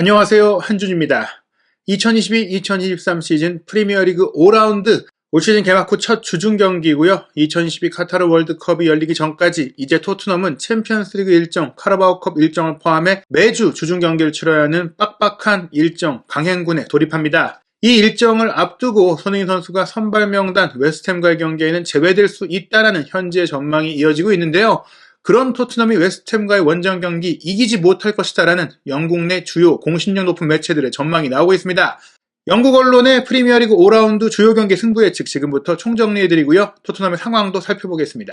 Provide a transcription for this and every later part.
안녕하세요. 한준입니다. 2022-2023 시즌 프리미어리그 5라운드 올 시즌 개막 후 첫 주중 경기고요. 2022 카타르 월드컵이 열리기 전까지 이제 토트넘은 챔피언스리그 일정, 카라바오컵 일정을 포함해 매주 주중 경기를 치러야 하는 빡빡한 일정 강행군에 돌입합니다. 이 일정을 앞두고 손흥민 선수가 선발 명단 웨스트햄과의 경기에는 제외될 수 있다라는 현재의 전망이 이어지고 있는데요. 그런 토트넘이 웨스트햄과의 원정 경기 이기지 못할 것이다라는 영국 내 주요 공신력 높은 매체들의 전망이 나오고 있습니다. 영국 언론의 프리미어리그 5라운드 주요 경기 승부 예측 지금부터 총정리해드리고요. 토트넘의 상황도 살펴보겠습니다.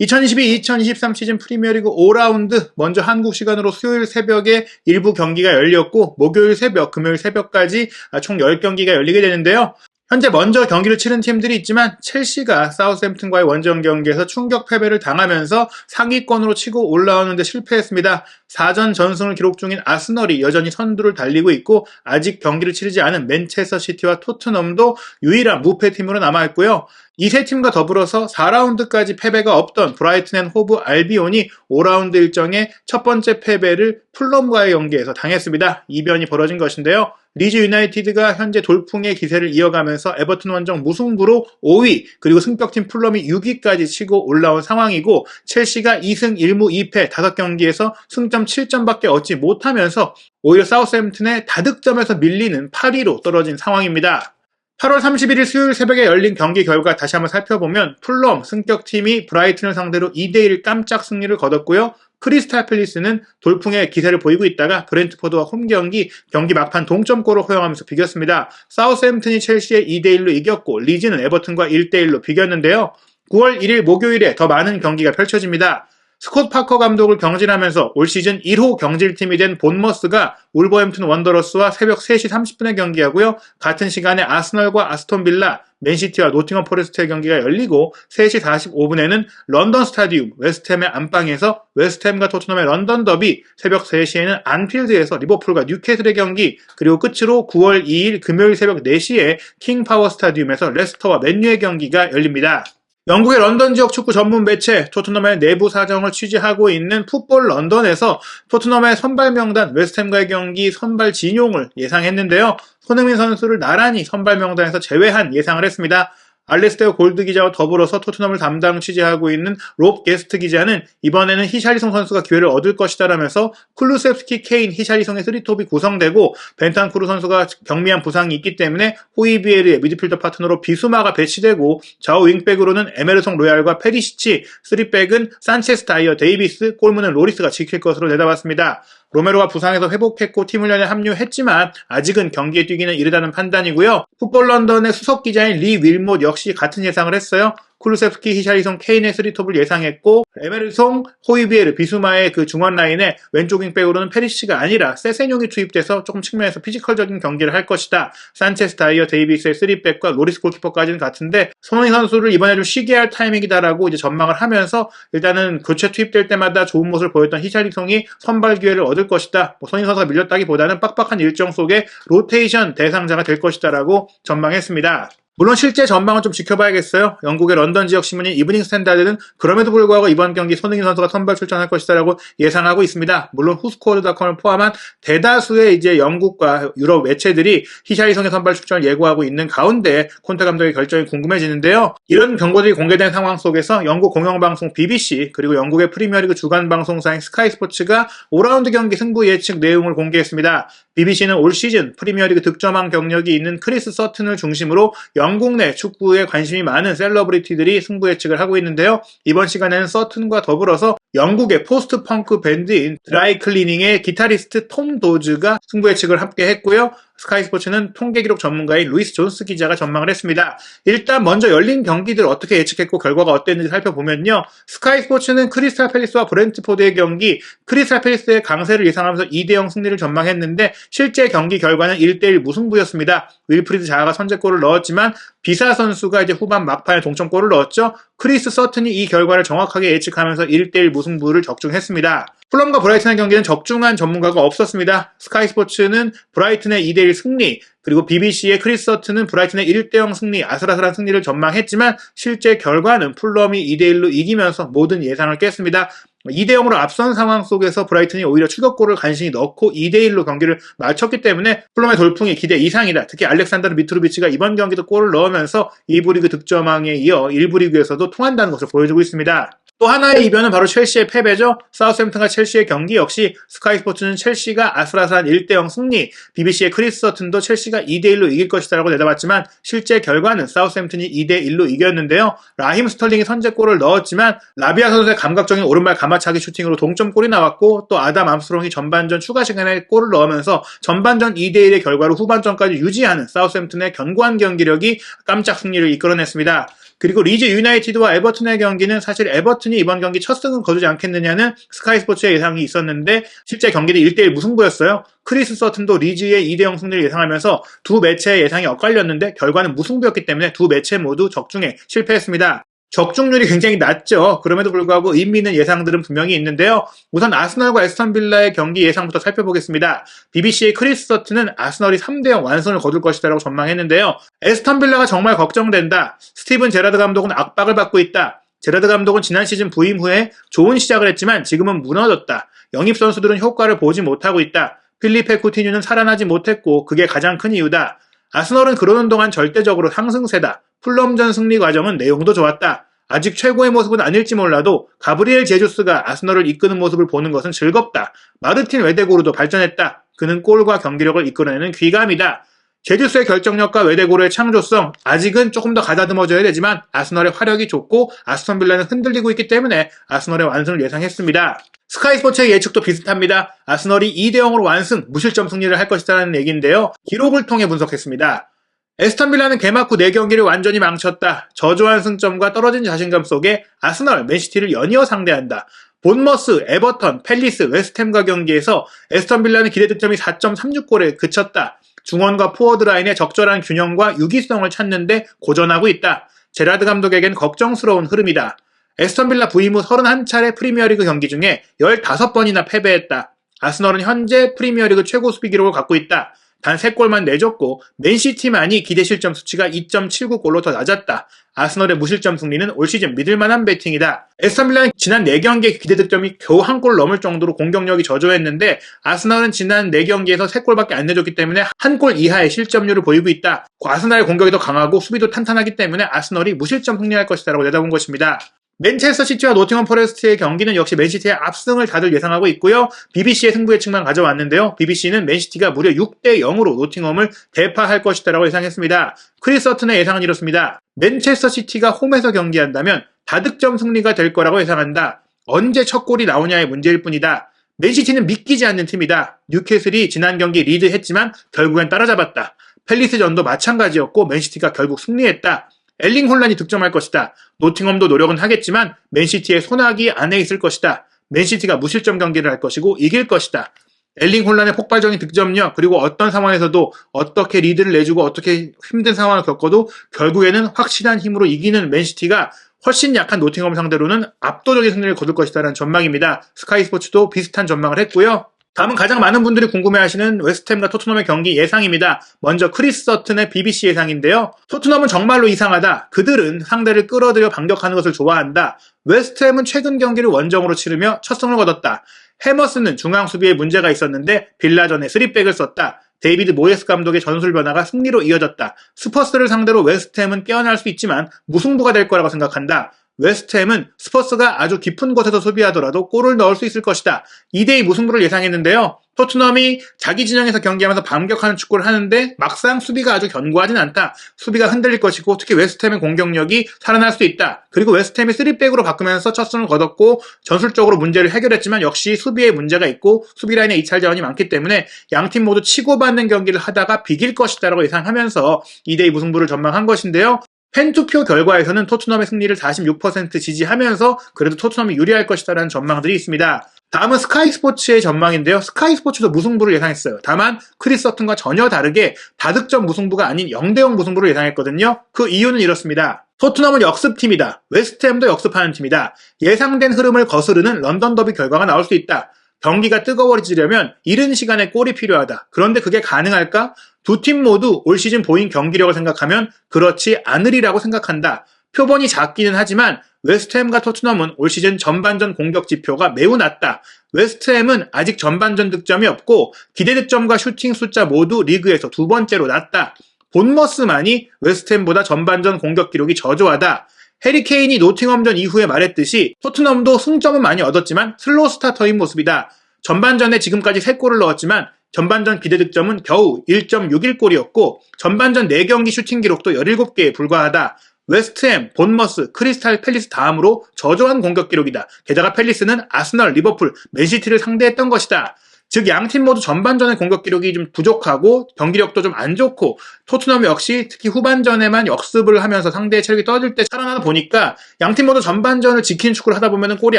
2022-2023 시즌 프리미어리그 5라운드 먼저 한국 시간으로 수요일 새벽에 일부 경기가 열렸고 목요일 새벽, 금요일 새벽까지 총 10경기가 열리게 되는데요. 현재 먼저 경기를 치른 팀들이 있지만 첼시가 사우스햄튼과의 원정 경기에서 충격 패배를 당하면서 상위권으로 치고 올라오는데 실패했습니다. 4전 전승을 기록 중인 아스널이 여전히 선두를 달리고 있고 아직 경기를 치르지 않은 맨체스터 시티와 토트넘도 유일한 무패 팀으로 남아 있고요. 이 세 팀과 더불어서 4라운드까지 패배가 없던 브라이튼 앤 호브 알비온이 5라운드 일정의 첫 번째 패배를 풀럼과의 경기에서 당했습니다. 이변이 벌어진 것인데요. 리즈 유나이티드가 현재 돌풍의 기세를 이어가면서 에버튼 원정 무승부로 5위 그리고 승격팀 풀럼이 6위까지 치고 올라온 상황이고 첼시가 2승 1무 2패 5경기에서 승점 7점밖에 얻지 못하면서 오히려 사우스햄튼의 다득점에서 밀리는 8위로 떨어진 상황입니다. 8월 31일 수요일 새벽에 열린 경기 결과 다시 한번 살펴보면 풀럼 승격팀이 브라이튼을 상대로 2대1 깜짝 승리를 거뒀고요. 크리스탈 팰리스는 돌풍의 기세를 보이고 있다가 브렌트포드와 홈 경기 경기 막판 동점골을 허용하면서 비겼습니다. 사우스햄튼이 첼시에 2대1로 이겼고 리즈는 에버튼과 1대1로 비겼는데요. 9월 1일 목요일에 더 많은 경기가 펼쳐집니다. 스콧 파커 감독을 경질하면서 올 시즌 1호 경질팀이 된 본머스가 울버햄튼 원더러스와 새벽 3시 30분에 경기하고요. 같은 시간에 아스널과 아스톤 빌라, 맨시티와 노팅엄 포레스트의 경기가 열리고 3시 45분에는 런던 스타디움 웨스트햄의 안방에서 웨스트햄과 토트넘의 런던 더비, 새벽 3시에는 안필드에서 리버풀과 뉴캐슬의 경기, 그리고 끝으로 9월 2일 금요일 새벽 4시에 킹 파워 스타디움에서 레스터와 맨유의 경기가 열립니다. 영국의 런던 지역 축구 전문 매체 토트넘의 내부 사정을 취재하고 있는 풋볼 런던에서 토트넘의 선발 명단 웨스트햄과의 경기 선발 진용을 예상했는데요. 손흥민 선수를 나란히 선발 명단에서 제외한 예상을 했습니다. 알레스테어 골드 기자와 더불어서 토트넘을 담당 취재하고 있는 롭 게스트 기자는 이번에는 히샬리송 선수가 기회를 얻을 것이다라면서 쿨루셉스키, 케인, 히샬리송의 쓰리톱이 구성되고 벤탄쿠르 선수가 경미한 부상이 있기 때문에 호이비에르의 미드필더 파트너로 비수마가 배치되고 좌우 윙백으로는 에메르송 로얄과 페리시치, 쓰리백은 산체스 다이어 데이비스, 골문은 로리스가 지킬 것으로 내다봤습니다. 로메로가 부상에서 회복했고 팀 훈련에 합류했지만 아직은 경기에 뛰기는 이르다는 판단이고요. 풋볼 런던의 수석 기자인 리 윌못 역시 같은 예상을 했어요. 쿠르세프키, 히샤리송, 케인의 스리톱을 예상했고 에메르송, 호이비에르, 비수마의 그 중원 라인에 왼쪽 윙백으로는 페리시가 아니라 세세뇽이 투입돼서 조금 측면에서 피지컬적인 경기를 할 것이다. 산체스, 다이어, 데이비스의 스리백과 로리스 골키퍼까지는 같은데 손흥민 선수를 이번에 좀 쉬게 할 타이밍이다라고 이제 전망을 하면서 일단은 교체 투입될 때마다 좋은 모습을 보였던 히샤리송이 선발 기회를 얻을 것이다. 뭐 손흥민 선수가 밀렸다기보다는 빡빡한 일정 속에 로테이션 대상자가 될 것이다라고 전망했습니다. 물론 실제 전망은 좀 지켜봐야겠어요. 영국의 런던 지역 신문인 이브닝 스탠다드는 그럼에도 불구하고 이번 경기 손흥민 선수가 선발 출전할 것이다라고 예상하고 있습니다. 물론 후스코어드닷컴을 포함한 대다수의 이제 영국과 유럽 매체들이 히샤리성의 선발 출전을 예고하고 있는 가운데 콘테 감독의 결정이 궁금해지는데요. 이런 경고들이 공개된 상황 속에서 영국 공영방송 BBC 그리고 영국의 프리미어리그 주간 방송사인 스카이 스포츠가 5라운드 경기 승부 예측 내용을 공개했습니다. BBC는 올 시즌 프리미어리그 득점왕 경력이 있는 크리스 서튼을 중심으로 영국 내 축구에 관심이 많은 셀러브리티들이 승부 예측을 하고 있는데요. 이번 시간에는 서튼과 더불어서 영국의 포스트 펑크 밴드인 드라이 클리닝의 기타리스트 톰 도즈가 승부 예측을 함께 했고요. 스카이 스포츠는 통계 기록 전문가인 루이스 존스 기자가 전망을 했습니다. 일단 먼저 열린 경기들 어떻게 예측했고 결과가 어땠는지 살펴보면요. 스카이 스포츠는 크리스탈 팰리스와 브렌트포드의 경기, 크리스탈 팰리스의 강세를 예상하면서 2대0 승리를 전망했는데 실제 경기 결과는 1대1 무승부였습니다. 윌프리드 자아가 선제골을 넣었지만 비사 선수가 이제 후반 막판에 동점골을 넣었죠. 크리스 서튼이 이 결과를 정확하게 예측하면서 1대1 무승부를 적중했습니다. 풀럼과 브라이튼의 경기는 적중한 전문가가 없었습니다. 스카이 스포츠는 브라이튼의 2대1 승리, 그리고 BBC의 크리스 서튼은 브라이튼의 1대0 승리, 아슬아슬한 승리를 전망했지만 실제 결과는 풀럼이 2대1로 이기면서 모든 예상을 깼습니다. 2대0으로 앞선 상황 속에서 브라이튼이 오히려 추격골을 간신히 넣고 2대1로 경기를 마쳤기 때문에 풀럼의 돌풍이 기대 이상이다. 특히 알렉산더르 미트로비치가 이번 경기도 골을 넣으면서 2부 리그 득점왕에 이어 1부 리그에서도 통한다는 것을 보여주고 있습니다. 또 하나의 이변은 바로 첼시의 패배죠. 사우스햄튼과 첼시의 경기 역시 스카이 스포츠는 첼시가 아슬아슬한 1대0 승리, BBC의 크리스 서튼도 첼시가 2대1로 이길 것이다라고 내다봤지만 실제 결과는 사우스햄튼이 2대1로 이겼는데요. 라힘 스털링이 선제골을 넣었지만 라비아 선수의 감각적인 오른발 가마차기 슈팅으로 동점골이 나왔고 또 아담 암스트롱이 전반전 추가 시간에 골을 넣으면서 전반전 2대1의 결과로 후반전까지 유지하는 사우스햄튼의 견고한 경기력이 깜짝 승리를 이끌어냈습니다. 그리고 리즈 유나이티드와 에버튼의 경기는 사실 에버튼이 이번 경기 첫 승은 거두지 않겠느냐는 스카이 스포츠의 예상이 있었는데 실제 경기는 1대1 무승부였어요. 크리스 서튼도 리즈의 2대0 승리를 예상하면서 두 매체의 예상이 엇갈렸는데 결과는 무승부였기 때문에 두 매체 모두 적중에 실패했습니다. 적중률이 굉장히 낮죠. 그럼에도 불구하고 의미 있는 예상들은 분명히 있는데요. 우선 아스널과 에스턴 빌라의 경기 예상부터 살펴보겠습니다. BBC의 크리스 서트는 아스널이 3대0 완승을 거둘 것이다라고 전망했는데요. 에스턴 빌라가 정말 걱정된다. 스티븐 제라드 감독은 압박을 받고 있다. 제라드 감독은 지난 시즌 부임 후에 좋은 시작을 했지만 지금은 무너졌다. 영입 선수들은 효과를 보지 못하고 있다. 필리페 쿠티뉴는 살아나지 못했고 그게 가장 큰 이유다. 아스널은 그러는 동안 절대적으로 상승세다. 풀럼전 승리 과정은 내용도 좋았다. 아직 최고의 모습은 아닐지 몰라도 가브리엘 제주스가 아스널을 이끄는 모습을 보는 것은 즐겁다. 마르틴 웨데고르도 발전했다. 그는 골과 경기력을 이끌어내는 귀감이다. 제주스의 결정력과 웨데고르의 창조성 아직은 조금 더 가다듬어져야 되지만 아스널의 화력이 좋고 아스턴 빌라는 흔들리고 있기 때문에 아스널의 완승을 예상했습니다. 스카이 스포츠의 예측도 비슷합니다. 아스널이 2대 0으로 완승, 무실점 승리를 할 것이라는 얘기인데요. 기록을 통해 분석했습니다. 에스턴 빌라는 개막 후 4경기를 완전히 망쳤다. 저조한 승점과 떨어진 자신감 속에 아스널, 맨시티를 연이어 상대한다. 본머스, 에버턴, 펠리스, 웨스템과 경기에서 에스턴 빌라는 기대 득점이 4.36골에 그쳤다. 중원과 포워드 라인의 적절한 균형과 유기성을 찾는데 고전하고 있다. 제라드 감독에겐 걱정스러운 흐름이다. 에스턴 빌라 부임 후 31차례 프리미어리그 경기 중에 15번이나 패배했다. 아스널은 현재 프리미어리그 최고 수비 기록을 갖고 있다. 단 3골만 내줬고 맨시티만이 기대 실점 수치가 2.79골로 더 낮았다. 아스널의 무실점 승리는 올 시즌 믿을만한 배팅이다. 에스턴빌라는 지난 4경기의 기대 득점이 겨우 한 골 넘을 정도로 공격력이 저조했는데 아스널은 지난 4경기에서 3골밖에 안 내줬기 때문에 한 골 이하의 실점률을 보이고 있다. 아스널의 공격이 더 강하고 수비도 탄탄하기 때문에 아스널이 무실점 승리할 것이다 라고 내다본 것입니다. 맨체스터 시티와 노팅엄 포레스트의 경기는 역시 맨시티의 압승을 다들 예상하고 있고요. BBC의 승부 예측만 가져왔는데요. BBC는 맨시티가 무려 6대 0으로 노팅엄을 대파할 것이다라고 예상했습니다. 크리스 서튼의 예상은 이렇습니다. 맨체스터 시티가 홈에서 경기한다면 다득점 승리가 될 거라고 예상한다. 언제 첫 골이 나오냐의 문제일 뿐이다. 맨시티는 믿기지 않는 팀이다. 뉴캐슬이 지난 경기 리드했지만 결국엔 따라잡았다. 펠리스전도 마찬가지였고 맨시티가 결국 승리했다. 엘링 혼란이 득점할 것이다. 노팅엄도 노력은 하겠지만 맨시티의 손아귀 안에 있을 것이다. 맨시티가 무실점 경기를 할 것이고 이길 것이다. 엘링 혼란의 폭발적인 득점력 그리고 어떤 상황에서도 어떻게 리드를 내주고 어떻게 힘든 상황을 겪어도 결국에는 확실한 힘으로 이기는 맨시티가 훨씬 약한 노팅엄 상대로는 압도적인 승리를 거둘 것이다라는 전망입니다. 스카이 스포츠도 비슷한 전망을 했고요. 다음은 가장 많은 분들이 궁금해하시는 웨스트햄과 토트넘의 경기 예상입니다. 먼저 크리스 서튼의 BBC 예상인데요. 토트넘은 정말로 이상하다. 그들은 상대를 끌어들여 반격하는 것을 좋아한다. 웨스트햄은 최근 경기를 원정으로 치르며 첫 승을 거뒀다. 해머스는 중앙 수비에 문제가 있었는데 빌라전에 3백을 썼다. 데이비드 모예스 감독의 전술 변화가 승리로 이어졌다. 스퍼스를 상대로 웨스트햄은 깨어날 수 있지만 무승부가 될 거라고 생각한다. 웨스트햄은 스퍼스가 아주 깊은 곳에서 수비하더라도 골을 넣을 수 있을 것이다. 2대2 무승부를 예상했는데요. 토트넘이 자기 진영에서 경기하면서 반격하는 축구를 하는데 막상 수비가 아주 견고하진 않다. 수비가 흔들릴 것이고 특히 웨스트햄의 공격력이 살아날 수도 있다. 그리고 웨스트햄이 3백으로 바꾸면서 첫 승을 거뒀고 전술적으로 문제를 해결했지만 역시 수비에 문제가 있고 수비 라인에 이찰 자원이 많기 때문에 양팀 모두 치고받는 경기를 하다가 비길 것이다라고 예상하면서 2대2 무승부를 전망한 것인데요. 팬투표 결과에서는 토트넘의 승리를 46% 지지하면서 그래도 토트넘이 유리할 것이다라는 전망들이 있습니다. 다음은 스카이 스포츠의 전망인데요. 스카이 스포츠도 무승부를 예상했어요. 다만 크리스 서튼과 전혀 다르게 다득점 무승부가 아닌 0대0 무승부를 예상했거든요. 그 이유는 이렇습니다. 토트넘은 역습팀이다. 웨스트햄도 역습하는 팀이다. 예상된 흐름을 거스르는 런던 더비 결과가 나올 수 있다. 경기가 뜨거워지려면 이른 시간에 골이 필요하다. 그런데 그게 가능할까? 두 팀 모두 올 시즌 보인 경기력을 생각하면 그렇지 않으리라고 생각한다. 표본이 작기는 하지만 웨스트햄과 토트넘은 올 시즌 전반전 공격 지표가 매우 낮다. 웨스트햄은 아직 전반전 득점이 없고 기대 득점과 슈팅 숫자 모두 리그에서 두 번째로 낮다. 본머스만이 웨스트햄보다 전반전 공격 기록이 저조하다. 해리 케인이 노팅엄전 이후에 말했듯이 토트넘도 승점은 많이 얻었지만 슬로우 스타터인 모습이다. 전반전에 지금까지 3골을 넣었지만 전반전 기대 득점은 겨우 1.61골이었고 전반전 4경기 슈팅 기록도 17개에 불과하다. 웨스트햄, 본머스, 크리스탈 팰리스 다음으로 저조한 공격 기록이다. 게다가 팰리스는 아스널, 리버풀, 맨시티를 상대했던 것이다. 즉 양 팀 모두 전반전의 공격 기록이 좀 부족하고 경기력도 좀 안 좋고 토트넘 역시 특히 후반전에만 역습을 하면서 상대의 체력이 떨어질 때 살아나다 보니까 양 팀 모두 전반전을 지키는 축구를 하다 보면 골이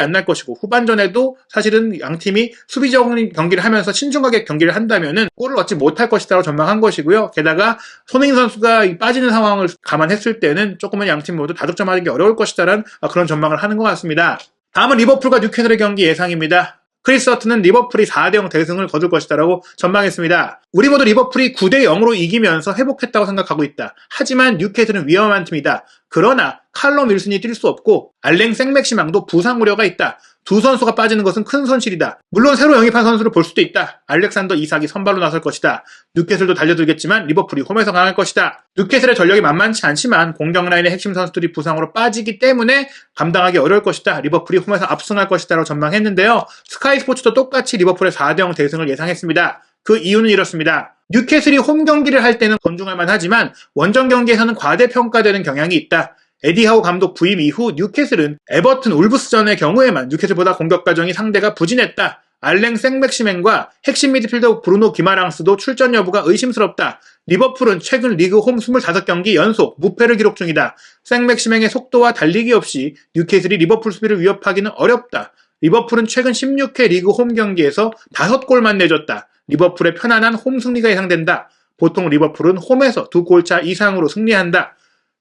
안 날 것이고 후반전에도 사실은 양 팀이 수비적인 경기를 하면서 신중하게 경기를 한다면은 골을 얻지 못할 것이다라고 전망한 것이고요. 게다가 손흥민 선수가 빠지는 상황을 감안했을 때는 조금은 양 팀 모두 다득점하기 어려울 것이다라는 그런 전망을 하는 것 같습니다. 다음은 리버풀과 뉴캐슬의 경기 예상입니다. 크리스 허트는 리버풀이 4대0 대승을 거둘 것이다라고 전망했습니다. 우리 모두 리버풀이 9대0으로 이기면서 회복했다고 생각하고 있다. 하지만 뉴캐슬은 위험한 팀이다. 그러나 칼럼 윌슨이 뛸 수 없고 알랭 생맥시망도 부상 우려가 있다. 두 선수가 빠지는 것은 큰 손실이다. 물론 새로 영입한 선수를 볼 수도 있다. 알렉산더 이삭이 선발로 나설 것이다. 뉴캐슬도 달려들겠지만 리버풀이 홈에서 강할 것이다. 뉴캐슬의 전력이 만만치 않지만 공격 라인의 핵심 선수들이 부상으로 빠지기 때문에 감당하기 어려울 것이다. 리버풀이 홈에서 압승할 것이다라고 전망했는데요. 스카이 스포츠도 똑같이 리버풀의 4대0 대승을 예상했습니다. 그 이유는 이렇습니다. 뉴캐슬이 홈 경기를 할 때는 건중할 만하지만 원정 경기에서는 과대평가되는 경향이 있다. 에디하우 감독 부임 이후 뉴캐슬은 에버튼 울브스전의 경우에만 뉴캐슬보다 공격 과정이 상대가 부진했다. 알랭 생맥시맨과 핵심 미드필더 브루노 기마랑스도 출전 여부가 의심스럽다. 리버풀은 최근 리그 홈 25경기 연속 무패를 기록 중이다. 생맥시맹의 속도와 달리기 없이 뉴캐슬이 리버풀 수비를 위협하기는 어렵다. 리버풀은 최근 16회 리그 홈 경기에서 5골만 내줬다. 리버풀의 편안한 홈 승리가 예상된다. 보통 리버풀은 홈에서 두 골차 이상으로 승리한다.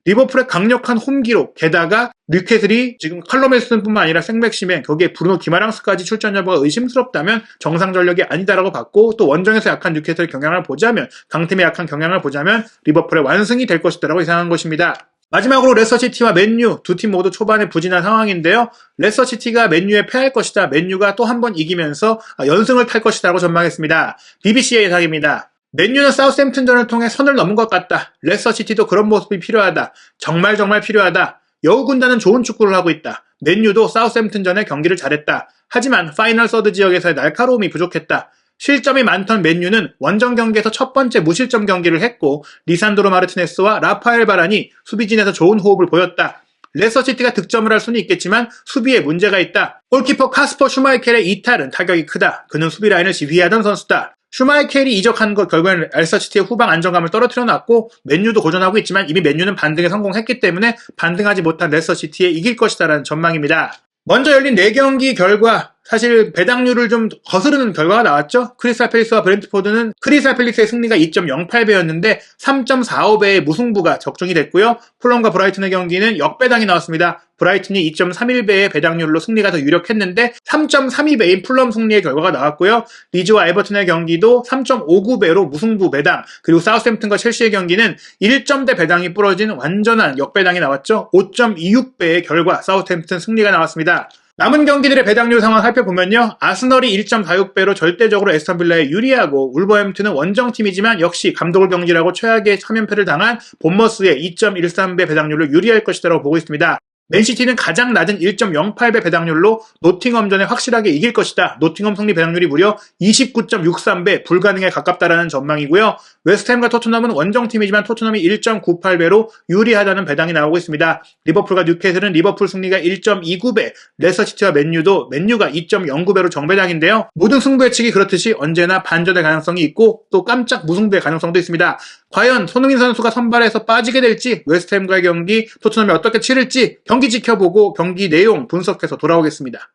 리버풀의 강력한 홈 기록, 게다가 뉴캐슬이 지금 칼럼에스뿐만 아니라 생맥시맨, 거기에 브루노 기마랑스까지 출전 여부가 의심스럽다면 정상 전력이 아니다라고 봤고 또 원정에서 약한 뉴캐슬 경향을 보자면 강팀의 약한 경향을 보자면 리버풀의 완승이 될 것이다라고 예상한 것입니다. 마지막으로 레서시티와 맨유 두 팀 모두 초반에 부진한 상황인데요. 레서시티가 맨유에 패할 것이다. 맨유가 또 한 번 이기면서 연승을 탈 것이다라고 전망했습니다. BBC의 예상입니다. 맨유는 사우스햄튼전을 통해 선을 넘은 것 같다. 레서시티도 그런 모습이 필요하다. 정말 정말 필요하다. 여우 군단은 좋은 축구를 하고 있다. 맨유도 사우스햄튼전에 경기를 잘했다. 하지만 파이널 서드 지역에서의 날카로움이 부족했다. 실점이 많던 맨유는 원정 경기에서 첫 번째 무실점 경기를 했고 리산드로 마르티네스와 라파엘 바란이 수비진에서 좋은 호흡을 보였다. 레서시티가 득점을 할 수는 있겠지만 수비에 문제가 있다. 골키퍼 카스퍼 슈마이켈의 이탈은 타격이 크다. 그는 수비 라인을 지휘하던 선수다. 슈마이켈이 이적한 것 결국에는 레서시티의 후방 안정감을 떨어뜨려 놨고 맨유도 고전하고 있지만 이미 맨유는 반등에 성공했기 때문에 반등하지 못한 레서시티에 이길 것이다라는 전망입니다. 먼저 열린 4경기 결과 사실 배당률을 좀 거스르는 결과가 나왔죠. 크리스탈 팰리스와 브렌트포드는 크리스탈 팰리스의 승리가 2.08배였는데 3.45배의 무승부가 적중이 됐고요. 풀럼과 브라이튼의 경기는 역배당이 나왔습니다. 브라이튼이 2.31배의 배당률로 승리가 더 유력했는데 3.32배인 풀럼 승리의 결과가 나왔고요. 리즈와 에버튼의 경기도 3.59배로 무승부 배당 그리고 사우스햄튼과 첼시의 경기는 1점대 배당이 부러진 완전한 역배당이 나왔죠. 5.26배의 결과 사우스햄튼 승리가 나왔습니다. 남은 경기들의 배당률 상황 살펴보면요. 아스널이 1.46배로 절대적으로 에스턴 빌라에 유리하고 울버햄튼은 원정팀이지만 역시 감독을 경질하고 최악의 3연패를 당한 본머스의 2.13배 배당률로 유리할 것이라고 보고 있습니다. 맨시티는 가장 낮은 1.08배 배당률로 노팅엄전에 확실하게 이길 것이다. 노팅엄 승리 배당률이 무려 29.63배 불가능에 가깝다라는 전망이고요. 웨스트햄과 토트넘은 원정팀이지만 토트넘이 1.98배로 유리하다는 배당이 나오고 있습니다. 리버풀과 뉴캐슬은 리버풀 승리가 1.29배, 레서시티와 맨유도 맨유가 2.09배로 정배당인데요. 모든 승부 예측이 그렇듯이 언제나 반전의 가능성이 있고 또 깜짝 무승부의 가능성도 있습니다. 과연 손흥민 선수가 선발해서 빠지게 될지 웨스트햄과의 경기 토트넘이 어떻게 치를지 경기 지켜보고 경기 내용 분석해서 돌아오겠습니다.